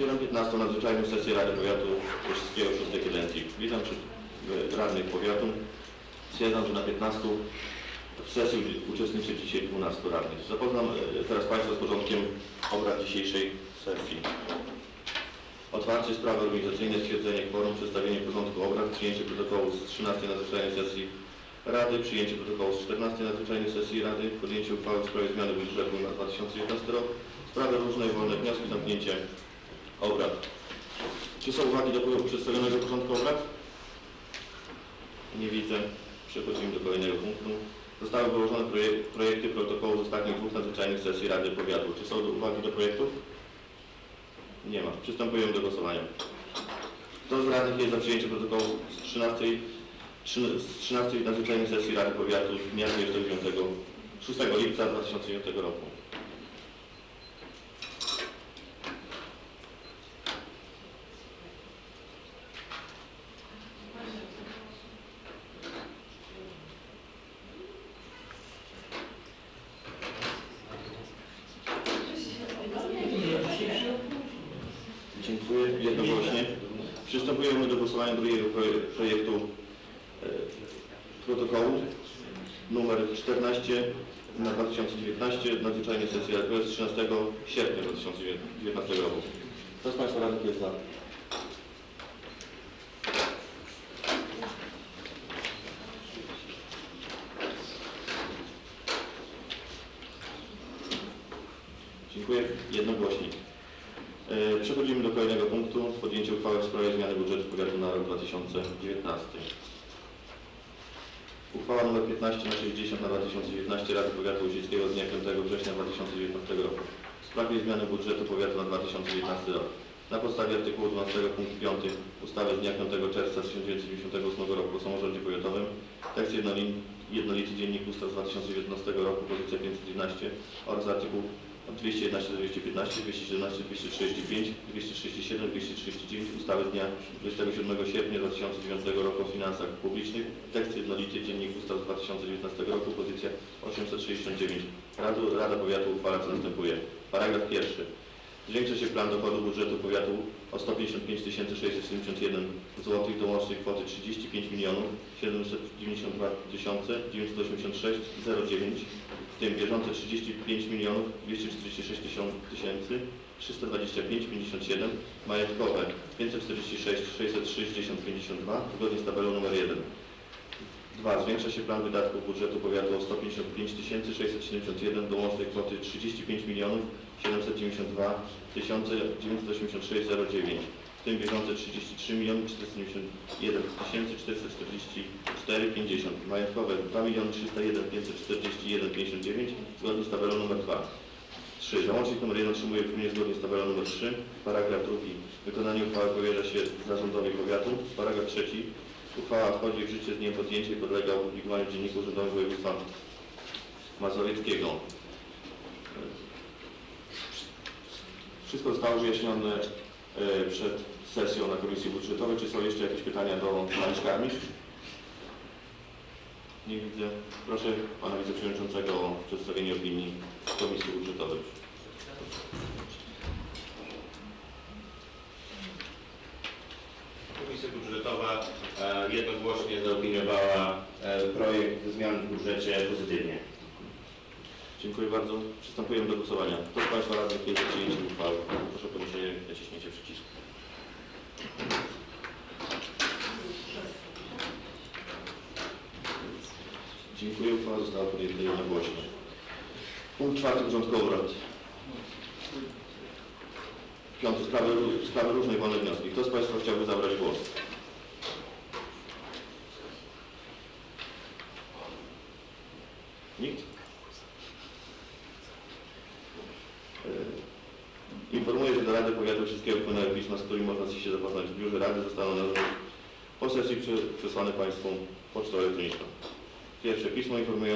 Otwieram 15 nadzwyczajną sesję Rady Powiatu Kościelskiego w 6 kadencji. Witam radnych powiatu. Stwierdzam, że na 15 w sesji uczestniczy dzisiaj 12 radnych. Zapoznam e, teraz Państwa z porządkiem obrad dzisiejszej sesji. Otwarcie sprawy organizacyjne, stwierdzenie kworum, przedstawienie porządku obrad, przyjęcie protokołu z 13 nadzwyczajnej sesji Rady, przyjęcie protokołu z 14 nadzwyczajnej sesji Rady, podjęcie uchwały w sprawie zmiany budżetu na 2019 rok, sprawy różne wolne wnioski, zamknięcie obrad. Czy są uwagi do przedstawionego porządku obrad? Nie widzę. Przechodzimy do kolejnego punktu. Zostały wyłożone projek projekty protokołu z ostatnich dwóch nadzwyczajnych sesji Rady Powiatu. Czy są uwagi do projektów? Nie ma. Przystępujemy do głosowania. Kto z radnych jest za przyjęciem protokołu z 13, trzy- z 13 nadzwyczajnej sesji Rady Powiatu z dnia 29, 6 lipca 2009 roku? Dziękuję jednogłośnie. Przystępujemy do głosowania drugiego proje- projektu e, protokołu numer 14 na 2019 nadzwyczajnej sesji z 13 sierpnia 2019 roku. Kto z Państwa radnych jest za? Dziękuję jednogłośnie. E, Przechodzimy do kolejnego punktu. Podjęcie uchwały w sprawie zmiany budżetu powiatu na rok 2019. Uchwała nr 15 na 60 na 2019 Rady Powiatu Łódzkiego z dnia 5 września 2019 roku w sprawie zmiany budżetu powiatu na 2019 rok. Na podstawie artykułu 12 punkt 5 ustawy z dnia 5 czerwca 1998 roku o samorządzie powiatowym tekst jednoli- jednolity dziennik ustaw z 2019 roku pozycja 511 oraz artykuł 211 do 215, 217, 235, 237, 239 ustawy z dnia 27 sierpnia 2009 roku o finansach publicznych. Tekst jednolity Dziennik Ustaw z 2019 roku, pozycja 869. Rada, Rada Powiatu uchwala co następuje. Paragraf pierwszy. Zwiększa się plan dochodu budżetu powiatu o 155 671 zł do łącznej kwoty 35 milionów 792 986 009 w tym bieżące 35 milionów 246 tysięcy 325 57 majątkowe 546 660 52 zgodnie z tabelą numer 1. 2. Zwiększa się plan wydatków budżetu powiatu o 155 671 do łącznej kwoty 35 milionów 792 986 009 w tym bieżące 33 miliony 491 444 50 majątkowe 2 miliony 301 541 59 zgodnie z tabelą numer 2 3. Załącznik nr 1 otrzymuje brzmienie zgodnie z tabelą nr 3. Paragraf 2. Wykonanie uchwały powierza się zarządowi powiatu. Paragraf 3. Uchwała wchodzi w życie z dniem podjęcia i podlega opublikowaniu w Dzienniku Urzędowym Województwa Mazowieckiego. Wszystko zostało wyjaśnione przed sesją na Komisji Budżetowej. Czy są jeszcze jakieś pytania do Pani Szkarmisz? Nie widzę. Proszę Pana Wiceprzewodniczącego o przedstawienie opinii Komisji Budżetowej. Komisja Budżetowa e, jednogłośnie zaopiniowała e, projekt zmian w budżecie pozytywnie. Dziękuję bardzo. Przystępujemy do głosowania. Kto z Państwa radnych jest za przyjęciem uchwały? Proszę o podniesienie naciśnięcie przycisku. Dziękuję. Uchwała została podjęta jednogłośnie. Punkt czwarty porządku obrad. Piąty. Sprawy, sprawy różne i wolne wnioski. Kto z Państwa chciałby zabrać głos? Nikt? Do Rady Powiatu Wszystkiego wpłynęły pisma, z którymi można się zapoznać w biurze Rady. Zostaną one po sesji przesłane Państwu pocztą elektroniczną. Pierwsze pismo informujące